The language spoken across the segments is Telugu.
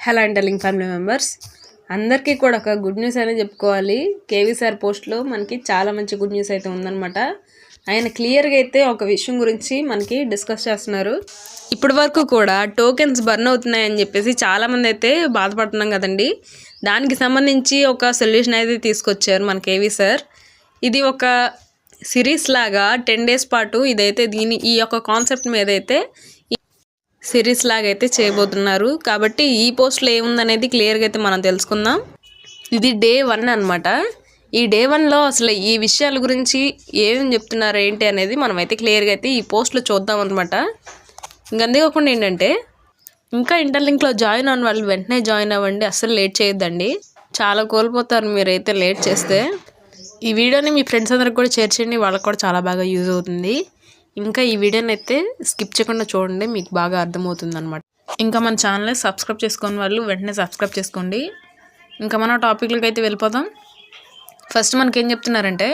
హలో అండ్ టెలింగ్ ఫ్యామిలీ మెంబర్స్ అందరికీ కూడా ఒక గుడ్ న్యూస్ అనేది చెప్పుకోవాలి. కేవీ సార్ పోస్ట్లో మనకి చాలా మంచి గుడ్ న్యూస్ అయితే ఉందన్నమాట. ఆయన క్లియర్గా అయితే ఒక విషయం గురించి మనకి డిస్కస్ చేస్తున్నారు. ఇప్పటి వరకు కూడా టోకెన్స్ బర్న్ అవుతున్నాయని చెప్పేసి చాలామంది అయితే బాధపడుతున్నాం కదండి. దానికి సంబంధించి ఒక సొల్యూషన్ అయితే తీసుకొచ్చారు మన కేవీ సార్ ఇది ఒక సిరీస్ లాగా టెన్ డేస్ పాటు ఇదైతే దీని ఈ యొక్క కాన్సెప్ట్ మీద అయితే సిరీస్ లాగా అయితే చేయబోతున్నారు. కాబట్టి ఈ పోస్ట్లో ఏముందనేది క్లియర్గా అయితే మనం తెలుసుకుందాం. ఇది డే వన్ అనమాట ఈ డే వన్లో అసలు ఈ విషయాల గురించి ఏం చెప్తున్నారు ఏంటి అనేది మనం అయితే క్లియర్గా అయితే ఈ పోస్ట్లో చూద్దాం అనమాట ఇంకంతేకాకుండా ఏంటంటే ఇంకా ఇంటర్లింక్లో జాయిన్ అవ్వని వాళ్ళు వెంటనే జాయిన్ అవ్వండి అస్సలు లేట్ చేయొద్దండి. చాలా కోల్పోతారు మీరైతే లేట్ చేస్తే. ఈ వీడియోని మీ ఫ్రెండ్స్ అందరికి కూడా షేర్ చేయండి వాళ్ళకి కూడా చాలా బాగా యూజ్ అవుతుంది. ఇంకా ఈ వీడియోని అయితే స్కిప్ చేయకుండా చూడండి మీకు బాగా అర్థమవుతుంది అనమాట ఇంకా మన ఛానల్ సబ్స్క్రైబ్ చేసుకుని వాళ్ళు వెంటనే సబ్స్క్రైబ్ చేసుకోండి. ఇంకా మన టాపిక్లకి అయితే వెళ్ళిపోదాం. ఫస్ట్ మనకి ఏం చెప్తున్నారంటే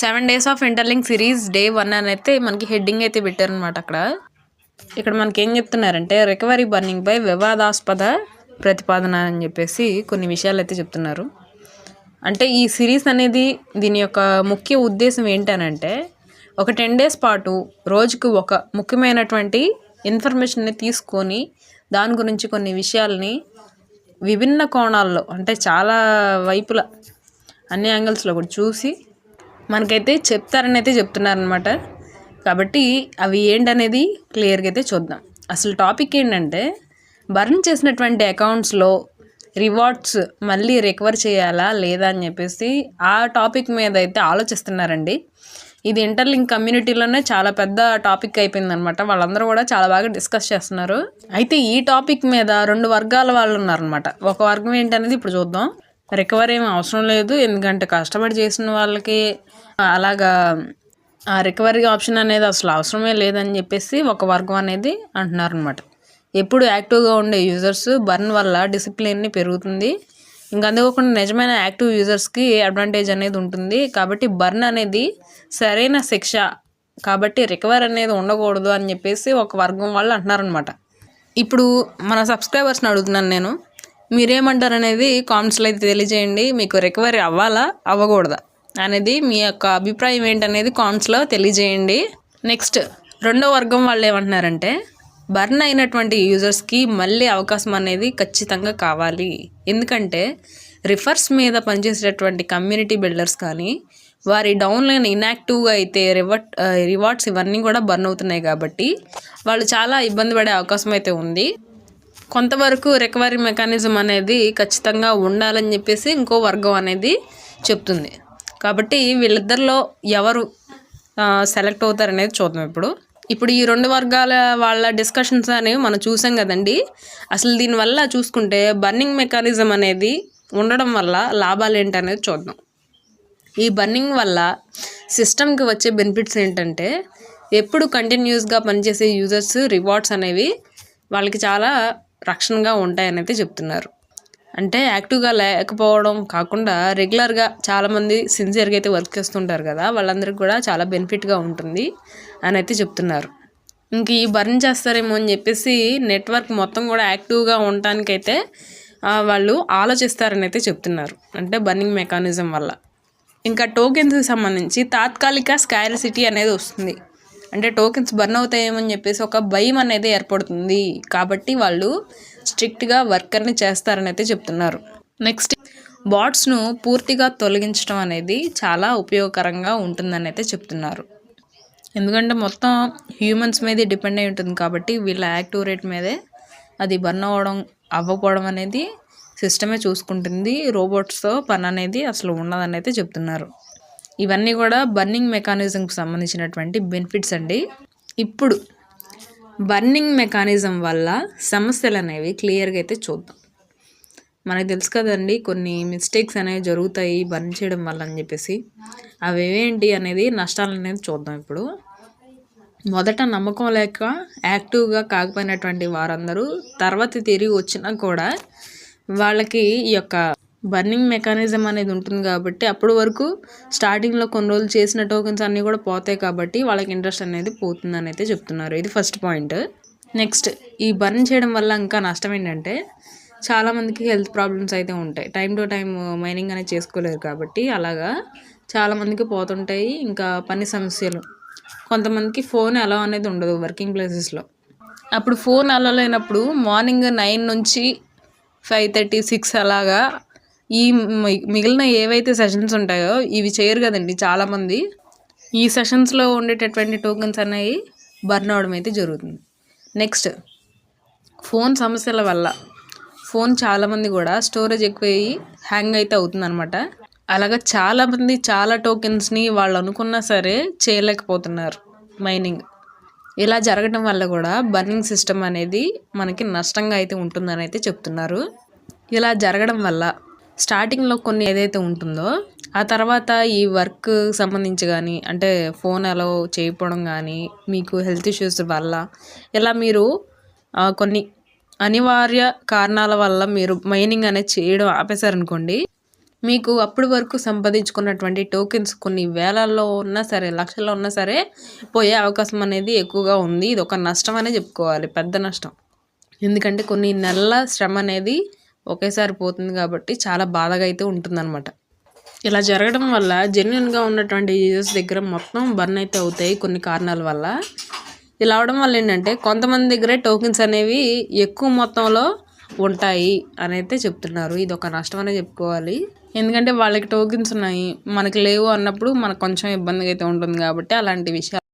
సెవెన్ డేస్ ఆఫ్ ఇంటర్లింగ్ సిరీస్ డే వన్ అని అయితే మనకి హెడ్డింగ్ అయితే పెట్టారనమాట అక్కడ. ఇక్కడ మనకి ఏం చెప్తున్నారంటే రికవరీ బర్నింగ్పై వివాదాస్పద ప్రతిపాదన అని చెప్పేసి కొన్ని విషయాలు అయితే చెప్తున్నారు. అంటే ఈ సిరీస్ అనేది దీని యొక్క ముఖ్య ఉద్దేశం ఏంటనంటే ఒక టెన్ డేస్ పాటు రోజుకు ఒక ముఖ్యమైనటువంటి ఇన్ఫర్మేషన్ని తీసుకొని దాని గురించి కొన్ని విషయాల్ని విభిన్న కోణాల్లో అంటే చాలా వైపుల అన్ని యాంగిల్స్లో కూడా చూసి మనకైతే చెప్తారని అయితే చెప్తున్నారనమాట కాబట్టి అవి ఏంటనేది క్లియర్గా అయితే చూద్దాం. అసలు టాపిక్ ఏంటంటే బర్న్ చేసినటువంటి అకౌంట్స్లో రివార్డ్స్ మళ్ళీ రికవర్ చేయాలా లేదా అని చెప్పేసి ఆ టాపిక్ మీద అయితే ఆలోచిస్తున్నారండి. ఇది ఇంటర్లింక్ కమ్యూనిటీలోనే చాలా పెద్ద టాపిక్ అయిపోయింది అనమాట వాళ్ళందరూ కూడా చాలా బాగా డిస్కస్ చేస్తున్నారు. అయితే ఈ టాపిక్ మీద రెండు వర్గాల వాళ్ళు ఉన్నారనమాట. ఒక వర్గం ఏంటనేది ఇప్పుడు చూద్దాం. రికవరీ ఏమి అవసరం లేదు. ఎందుకంటే కష్టపడి చేసిన వాళ్ళకి అలాగా ఆ రికవరీ ఆప్షన్ అనేది అసలు అవసరమే లేదని చెప్పేసి ఒక వర్గం అనేది అంటున్నారు అనమాట ఎప్పుడు యాక్టివ్గా ఉండే యూజర్స్ బర్న్ వల్ల డిసిప్లిన్ని పెరుగుతుంది. ఇంకా అందుకోకుండా నిజమైన యాక్టివ్ యూజర్స్కి అడ్వాంటేజ్ అనేది ఉంటుంది. కాబట్టి బర్న్ అనేది సరైన శిక్ష. కాబట్టి రికవర్ అనేది ఉండకూడదు అని చెప్పేసి ఒక వర్గం వాళ్ళు అంటున్నారనమాట ఇప్పుడు మన సబ్స్క్రైబర్స్ని అడుగుతున్నాను నేను. మీరేమంటారు అనేది కామెంట్స్లో అయితే తెలియజేయండి. మీకు రికవరీ అవ్వాలా? అవ్వకూడదా? అనేది మీ యొక్క అభిప్రాయం ఏంటనేది కామెంట్స్లో తెలియజేయండి. నెక్స్ట్ రెండో వర్గం వాళ్ళు ఏమంటున్నారంటే బర్న్ అయినటువంటి యూజర్స్కి మళ్ళీ అవకాశం అనేది ఖచ్చితంగా కావాలి. ఎందుకంటే రిఫర్స్ మీద పనిచేసేటటువంటి కమ్యూనిటీ బిల్డర్స్ కానీ వారి డౌన్లైన్ ఇన్యాక్టివ్గా అయితే రివర్ట్ రివార్డ్స్ ఇవన్నీ కూడా బర్న్ అవుతున్నాయి కాబట్టి వాళ్ళు చాలా ఇబ్బంది పడే అవకాశం అయితే ఉంది. కొంతవరకు రికవరీ మెకానిజం అనేది ఖచ్చితంగా ఉండాలని చెప్పేసి ఇంకో వర్గం అనేది చెప్తుంది. కాబట్టి వీళ్ళిద్దరిలో ఎవరు సెలెక్ట్ అవుతారనేది చూద్దాం ఇప్పుడు. ఇప్పుడు ఈ రెండు వర్గాల వాళ్ళ డిస్కషన్స్ అనేవి మనం చూసాం కదండి. అసలు దీనివల్ల చూసుకుంటే బర్నింగ్ మెకానిజం అనేది ఉండడం వల్ల లాభాలు ఏంటనేది చూద్దాం. ఈ బర్నింగ్ వల్ల సిస్టమ్కి వచ్చే బెనిఫిట్స్ ఏంటంటే ఎప్పుడు కంటిన్యూస్గా పనిచేసే యూజర్స్ రివార్డ్స్ అనేవి వాళ్ళకి చాలా రక్షణగా ఉంటాయనైతే చెప్తున్నారు. అంటే యాక్టివ్గా లేకపోవడం కాకుండా రెగ్యులర్గా చాలామంది సిన్సియర్గా అయితే వర్క్ చేస్తుంటారు కదా వాళ్ళందరికీ కూడా చాలా బెనిఫిట్గా ఉంటుంది అని అయితే చెప్తున్నారు. ఇంక ఈ బర్న్ చేస్తారేమో అని చెప్పేసి నెట్వర్క్ మొత్తం కూడా యాక్టివ్గా ఉండటానికైతే వాళ్ళు ఆలోచిస్తారని అయితే చెప్తున్నారు. అంటే బర్నింగ్ మెకానిజం వల్ల. ఇంకా టోకెన్స్కి సంబంధించి తాత్కాలిక స్కారసిటీ అనేది వస్తుంది. అంటే టోకెన్స్ బర్న్ అవుతాయేమని చెప్పేసి ఒక భయం అనేది ఏర్పడుతుంది. కాబట్టి వాళ్ళు స్ట్రిక్ట్గా వర్కర్ని చేస్తారని అయితే చెప్తున్నారు. నెక్స్ట్ బాట్స్ను పూర్తిగా తొలగించడం అనేది చాలా ఉపయోగకరంగా ఉంటుందని అయితే చెప్తున్నారు. ఎందుకంటే మొత్తం హ్యూమన్స్ మీదే డిపెండ్ అయి ఉంటుంది కాబట్టి వీళ్ళ యాక్టివ్ రేట్ మీదే అది బర్న్ అవ్వడం అవ్వకపోవడం అనేది సిస్టమే చూసుకుంటుంది. రోబోట్స్తో పని అనేది అసలు ఉండదని అయితే చెప్తున్నారు. ఇవన్నీ కూడా బర్నింగ్ మెకానిజంకి సంబంధించినటువంటి బెనిఫిట్స్ అండి. ఇప్పుడు బర్నింగ్ మెకానిజం వల్ల సమస్యలు అనేవి క్లియర్గా అయితే చూద్దాం. మనకు తెలుసు కదండి కొన్ని మిస్టేక్స్ అనేవి జరుగుతాయి బర్న్ చేయడం వల్ల అని చెప్పేసి. అవి ఏంటి అనేది నష్టాలు అనేది చూద్దాం ఇప్పుడు. మొదట నమ్మకం లేక యాక్టివ్గా కాకపోయినటువంటి వారందరూ తర్వాత తిరిగి వచ్చినా కూడా వాళ్ళకి ఈ యొక్క బర్నింగ్ మెకానిజం అనేది ఉంటుంది కాబట్టి అప్పటి వరకు స్టార్టింగ్లో కొన్ని రోజులు చేసిన టోకెన్స్ అన్నీ కూడా పోతాయి కాబట్టి వాళ్ళకి ఇంట్రెస్ట్ అనేది పోతుందని అయితే చెప్తున్నారు. ఇది ఫస్ట్ పాయింట్ నెక్స్ట్ ఈ బర్న్ చేయడం వల్ల ఇంకా నష్టం ఏంటంటే చాలామందికి హెల్త్ ప్రాబ్లమ్స్ అయితే ఉంటాయి. టైం టు టైం మైనింగ్ అనేది చేసుకోలేరు కాబట్టి అలాగా చాలామందికి పోతుంటాయి. ఇంకా పని సమస్యలు. కొంతమందికి ఫోన్ అలా అనేది ఉండదు వర్కింగ్ ప్లేసెస్లో అప్పుడు ఫోన్ అలా లేనప్పుడు మార్నింగ్ నైన్ నుంచి ఫైవ్ థర్టీ సిక్స్ అలాగా ఈ మిగిలిన ఏవైతే సెషన్స్ ఉంటాయో ఇవి చేయరు కదండి చాలామంది. ఈ సెషన్స్లో ఉండేటటువంటి టోకెన్స్ అనేవి బర్న్ అవడం అయితే జరుగుతుంది. నెక్స్ట్ ఫోన్ సమస్యల వల్ల. ఫోన్ చాలామంది కూడా స్టోరేజ్ ఎక్కువయ్యి హ్యాంగ్ అయితే అవుతుందన్నమాట. అలాగా చాలామంది చాలా టోకెన్స్ని వాళ్ళు అనుకున్నా సరే చేయలేకపోతున్నారు మైనింగ్ ఇలా జరగడం వల్ల కూడా బర్నింగ్ సిస్టమ్ అనేది మనకి నష్టంగా అయితే ఉంటుందని అయితే చెప్తున్నారు. ఇలా జరగడం వల్ల స్టార్టింగ్లో కొన్ని ఏదైతే ఉంటుందో ఆ తర్వాత ఈ వర్క్ సంబంధించి కానీ అంటే ఫోన్ అలో చేయకపోవడం కానీ మీకు హెల్త్ ఇష్యూస్ వల్ల ఇలా మీరు కొన్ని అనివార్య కారణాల వల్ల మీరు మైనింగ్ అనేది చేయడం ఆపేశారనుకోండి మీకు అప్పటి వరకు సంపాదించుకున్నటువంటి టోకెన్స్ కొన్ని వేలల్లో ఉన్నా సరే లక్షల్లో ఉన్నా సరే పోయే అవకాశం అనేది ఎక్కువగా ఉంది. ఇది ఒక నష్టం అనే చెప్పుకోవాలి. పెద్ద నష్టం. ఎందుకంటే కొన్ని నెలల శ్రమ అనేది ఒకేసారి పోతుంది కాబట్టి చాలా బాధగా అయితే ఉంటుందన్నమాట. ఇలా జరగడం వల్ల జెన్యున్గా ఉన్నటువంటి యూజర్స్ దగ్గర మొత్తం బర్న్ అయితే అవుతాయి కొన్ని కారణాల వల్ల. ఇలా అవడం వల్ల ఏంటంటే కొంతమంది దగ్గరే టోకెన్స్ అనేవి ఎక్కువ మొత్తంలో ఉంటాయి అని అయితే చెప్తున్నారు. ఇది ఒక నష్టం అనే చెప్పుకోవాలి. ఎందుకంటే వాళ్ళకి టోకెన్స్ ఉన్నాయి మనకి లేవు అన్నప్పుడు మనకు కొంచెం ఇబ్బందిగా అయితే ఉంటుంది కాబట్టి అలాంటి విషయాలు.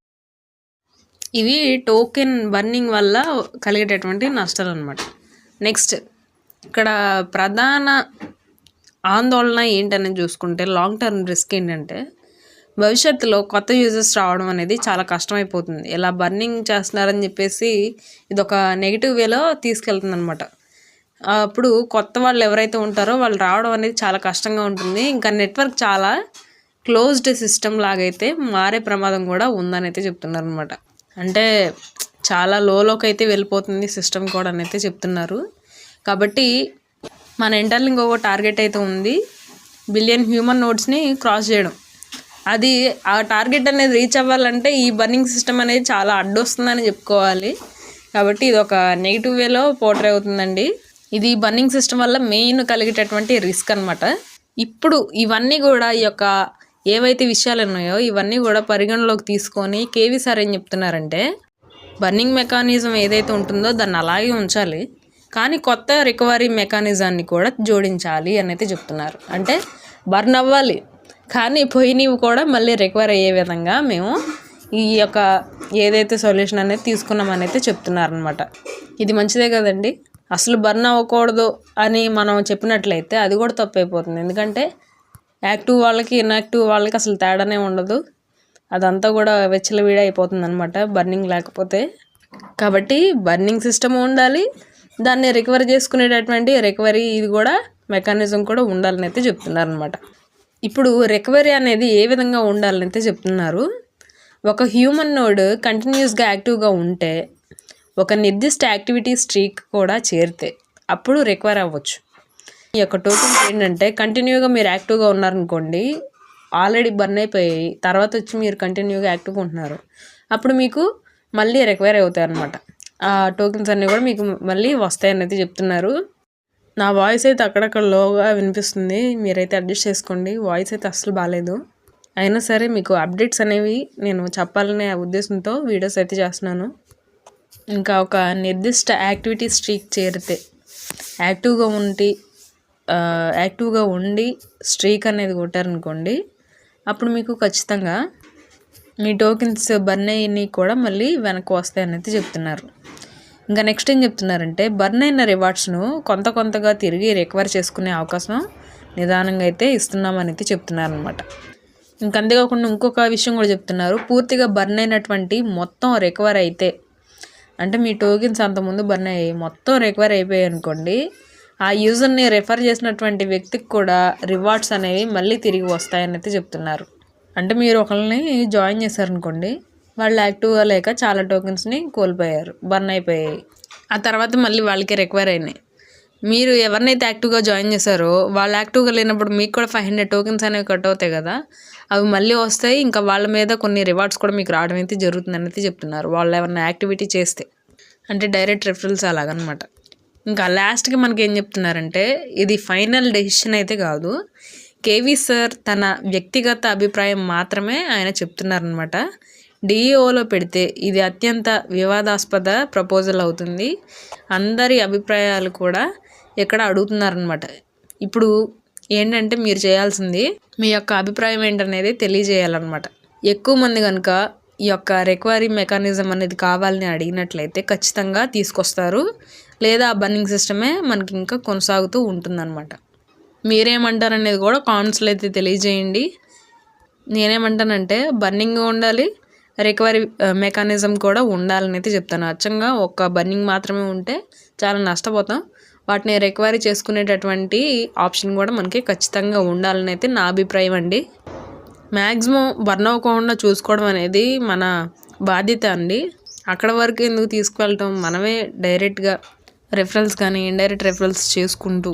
ఇవి టోకెన్ బర్నింగ్ వల్ల కలిగేటటువంటి నష్టాలు అనమాట నెక్స్ట్ ఇక్కడ ప్రధాన ఆందోళన ఏంటని చూసుకుంటే లాంగ్ టర్మ్ రిస్క్ ఏంటంటే భవిష్యత్తులో కొత్త యూజర్స్ రావడం అనేది చాలా కష్టమైపోతుంది. ఇలా బర్నింగ్ చేస్తున్నారని చెప్పేసి ఇది ఒక నెగిటివ్ వేలో తీసుకెళ్తుంది అనమాట అప్పుడు కొత్త వాళ్ళు ఎవరైతే ఉంటారో వాళ్ళు రావడం అనేది చాలా కష్టంగా ఉంటుంది. ఇంకా నెట్వర్క్ చాలా క్లోజ్డ్ సిస్టమ్ లాగైతే మారే ప్రమాదం కూడా ఉందని అయితే చెప్తున్నారు అనమాట అంటే చాలా లోలోకి అయితే వెళ్ళిపోతుంది సిస్టమ్ కూడా అని అయితే చెప్తున్నారు. కాబట్టి మన ఇంటర్లో ఇంకొక టార్గెట్ అయితే ఉంది. బిలియన్ హ్యూమన్ నోట్స్ని క్రాస్ చేయడం. అది ఆ టార్గెట్ అనేది రీచ్ అవ్వాలంటే ఈ బర్నింగ్ సిస్టమ్ అనేది చాలా అడ్డొస్తుందని చెప్పుకోవాలి. కాబట్టి ఇది ఒక నెగిటివ్ వేలో పోర్ట్రే అవుతుందండి. ఇది బర్నింగ్ సిస్టమ్ వల్ల మెయిన్ కలిగేటటువంటి రిస్క్ అన్నమాట. ఇప్పుడు ఇవన్నీ కూడా ఈ యొక్క ఏవైతే విషయాలు ఉన్నాయో ఇవన్నీ కూడా పరిగణలోకి తీసుకొని కేవీ సార్ ఏం చెప్తున్నారంటే బర్నింగ్ మెకానిజం ఏదైతే ఉంటుందో దాన్ని అలాగే ఉంచాలి. కానీ కొత్త రికవరీ మెకానిజాన్ని కూడా జోడించాలి అని అయితే చెప్తున్నారు. అంటే బర్న్ అవ్వాలి కానీ పోయినవి కూడా మళ్ళీ రికవర్ అయ్యే విధంగా మేము ఈ యొక్క ఏదైతే సొల్యూషన్ అనేది తీసుకున్నామని అయితే చెప్తున్నారనమాట ఇది మంచిదే కదండి. అసలు బర్న్ అవ్వకూడదు అని మనం చెప్పినట్లయితే అది కూడా తప్పు అయిపోతుంది ఎందుకంటే యాక్టివ్ వాళ్ళకి ఇన్యాక్టివ్ వాళ్ళకి అసలు తేడానే ఉండదు. అదంతా కూడా వెచ్చలవిడి అయిపోతుంది అనమాట బర్నింగ్ లేకపోతే. కాబట్టి బర్నింగ్ సిస్టమ్ ఉండాలి. దాన్ని రికవర్ చేసుకునేటటువంటి రికవరీ ఇది కూడా మెకానిజం కూడా ఉండాలని అయితే చెప్తున్నారు అనమాట ఇప్పుడు రికవరీ అనేది ఏ విధంగా ఉండాలని అయితే చెప్తున్నారు? ఒక హ్యూమన్ నోడ్ కంటిన్యూస్గా యాక్టివ్గా ఉంటే ఒక నిర్దిష్ట యాక్టివిటీ స్ట్రీక్ కూడా చేరితే అప్పుడు రికవర్ అవ్వచ్చు. ఈ యొక్క టోకెన్స్ ఏంటంటే కంటిన్యూగా మీరు యాక్టివ్గా ఉన్నారనుకోండి ఆల్రెడీ బర్న్ అయిపోయి తర్వాత వచ్చి మీరు కంటిన్యూగా యాక్టివ్గా ఉంటున్నారు. అప్పుడు మీకు మళ్ళీ రికవర్ అవుతాయి అన్నమాట టోకెన్స్ అన్నీ కూడా మీకు మళ్ళీ వస్తాయని అయితే చెప్తున్నారు. నా వాయిస్ అయితే అక్కడక్కడ లోగా వినిపిస్తుంది. మీరైతే అడ్జస్ట్ చేసుకోండి. వాయిస్ అయితే అస్సలు బాగాలేదు అయినా సరే మీకు అప్డేట్స్ అనేవి నేను చెప్పాలనే ఉద్దేశంతో వీడియోస్ అయితే చేస్తున్నాను. ఇంకా ఒక నిర్దిష్ట యాక్టివిటీ స్ట్రీక్ చేరితే యాక్టివ్గా ఉండి యాక్టివ్గా ఉండి స్ట్రీక్ అనేది కొట్టారనుకోండి అప్పుడు మీకు ఖచ్చితంగా మీ టోకెన్స్ బర్న్ అయ్యి కూడా మళ్ళీ వెనక్కి వస్తాయని అయితే చెప్తున్నారు. ఇంకా నెక్స్ట్ ఏం చెప్తున్నారంటే బర్న్ అయిన రివార్డ్స్ను కొంత కొంతగా తిరిగి రికవర్ చేసుకునే అవకాశం నిదానంగా అయితే ఇస్తున్నామని అయితే చెప్తున్నారనమాట ఇంకా అంతేకాకుండా ఇంకొక విషయం కూడా చెప్తున్నారు పూర్తిగా బర్న్ అయినటువంటి మొత్తం రికవర్ అయితే అంటే మీ టోకెన్స్ అంతకుముందు బర్న్ అయ్యి మొత్తం రికవర్ అయిపోయాయి అనుకోండి ఆ యూజర్ని రెఫర్ చేసినటువంటి వ్యక్తికి కూడా రివార్డ్స్ అనేవి మళ్ళీ తిరిగి వస్తాయని అయితే చెప్తున్నారు. అంటే మీరు ఒకరిని జాయిన్ చేశారనుకోండి వాళ్ళు యాక్టివ్గా లేక చాలా టోకెన్స్ని కోల్పోయారు. బర్న్ అయిపోయాయి. ఆ తర్వాత మళ్ళీ వాళ్ళకి రిక్వైర్ అయినాయి. మీరు ఎవరినైతే యాక్టివ్గా జాయిన్ చేశారో వాళ్ళు యాక్టివ్గా లేనప్పుడు మీకు కూడా ఫైవ్ హండ్రెడ్ టోకెన్స్ అనేవి కట్ అవుతాయి కదా? అవి మళ్ళీ వస్తాయి. ఇంకా వాళ్ళ మీద కొన్ని రివార్డ్స్ కూడా మీకు రావడం అయితే జరుగుతుందని అయితే చెప్తున్నారు. వాళ్ళు ఏమన్నా యాక్టివిటీ చేస్తే. అంటే డైరెక్ట్ రిఫరల్స్ అలాగనమాట. ఇంకా లాస్ట్కి మనకి ఏం చెప్తున్నారంటే ఇది ఫైనల్ డెసిషన్ అయితే కాదు. కేవీ సార్ తన వ్యక్తిగత అభిప్రాయం మాత్రమే ఆయన చెప్తున్నారనమాట. డిఈఓలో పెడితే ఇది అత్యంత వివాదాస్పద ప్రపోజల్ అవుతుంది. అందరి అభిప్రాయాలు కూడా ఇక్కడ అడుగుతున్నారనమాట ఇప్పుడు ఏంటంటే మీరు చేయాల్సింది మీ యొక్క అభిప్రాయం ఏంటనేది తెలియజేయాలన్నమాట. ఎక్కువ మంది కనుక ఈ యొక్క రికవరీ మెకానిజం అనేది కావాలని అడిగినట్లయితే ఖచ్చితంగా తీసుకొస్తారు. లేదా ఆ బర్నింగ్ సిస్టమే మనకి ఇంకా కొనసాగుతూ ఉంటుందన్నమాట. మీరేమంటారనేది కూడా కామెంట్స్లో అయితే తెలియజేయండి. నేనేమంటానంటే బర్నింగ్ ఉండాలి రికవరీ మెకానిజం కూడా ఉండాలని అయితే చెప్తాను. అచ్చంగా ఒక్క బర్నింగ్ మాత్రమే ఉంటే చాలా నష్టపోతాం. వాటిని రికవరీ చేసుకునేటటువంటి ఆప్షన్ కూడా మనకి ఖచ్చితంగా ఉండాలని అయితే నా అభిప్రాయం అండి. మ్యాక్సిమం బర్న్ అవ్వకుండా చూసుకోవడం అనేది మన బాధ్యత అండి. అక్కడ వరకు ఎందుకు తీసుకువెళ్ళటం? మనమే డైరెక్ట్గా రెఫరల్స్ కానీ ఇండైరెక్ట్ రెఫరల్స్ చేసుకుంటూ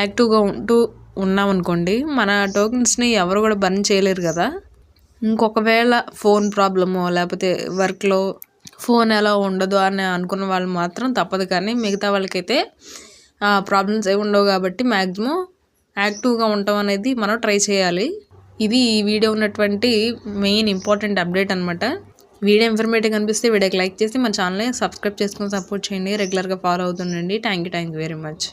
యాక్టివ్గా ఉంటూ ఉన్నామనుకోండి మన టోకెన్స్ని ఎవరు కూడా బర్న్ చేయలేరు కదా. ఇంకొకవేళ ఫోన్ ప్రాబ్లమో లేకపోతే వర్క్లో ఫోన్ ఎలా ఉండదు అని అనుకున్న వాళ్ళు మాత్రం తప్పదు. కానీ మిగతా వాళ్ళకైతే ప్రాబ్లమ్స్ ఏమి ఉండవు కాబట్టి మ్యాక్సిమం యాక్టివ్గా ఉండటం అనేది మనం ట్రై చేయాలి. ఇది ఈ వీడియో ఉన్నటువంటి మెయిన్ ఇంపార్టెంట్ అప్డేట్ అనమాట వీడియో ఇన్ఫర్మేటివ్ కనిపిస్తే వీడియోకి లైక్ చేసి మన ఛానల్ని సబ్స్క్రైబ్ చేసుకుని సపోర్ట్ చేయండి. రెగ్యులర్గా follow అవుతుండండి. Thank you thank you very much.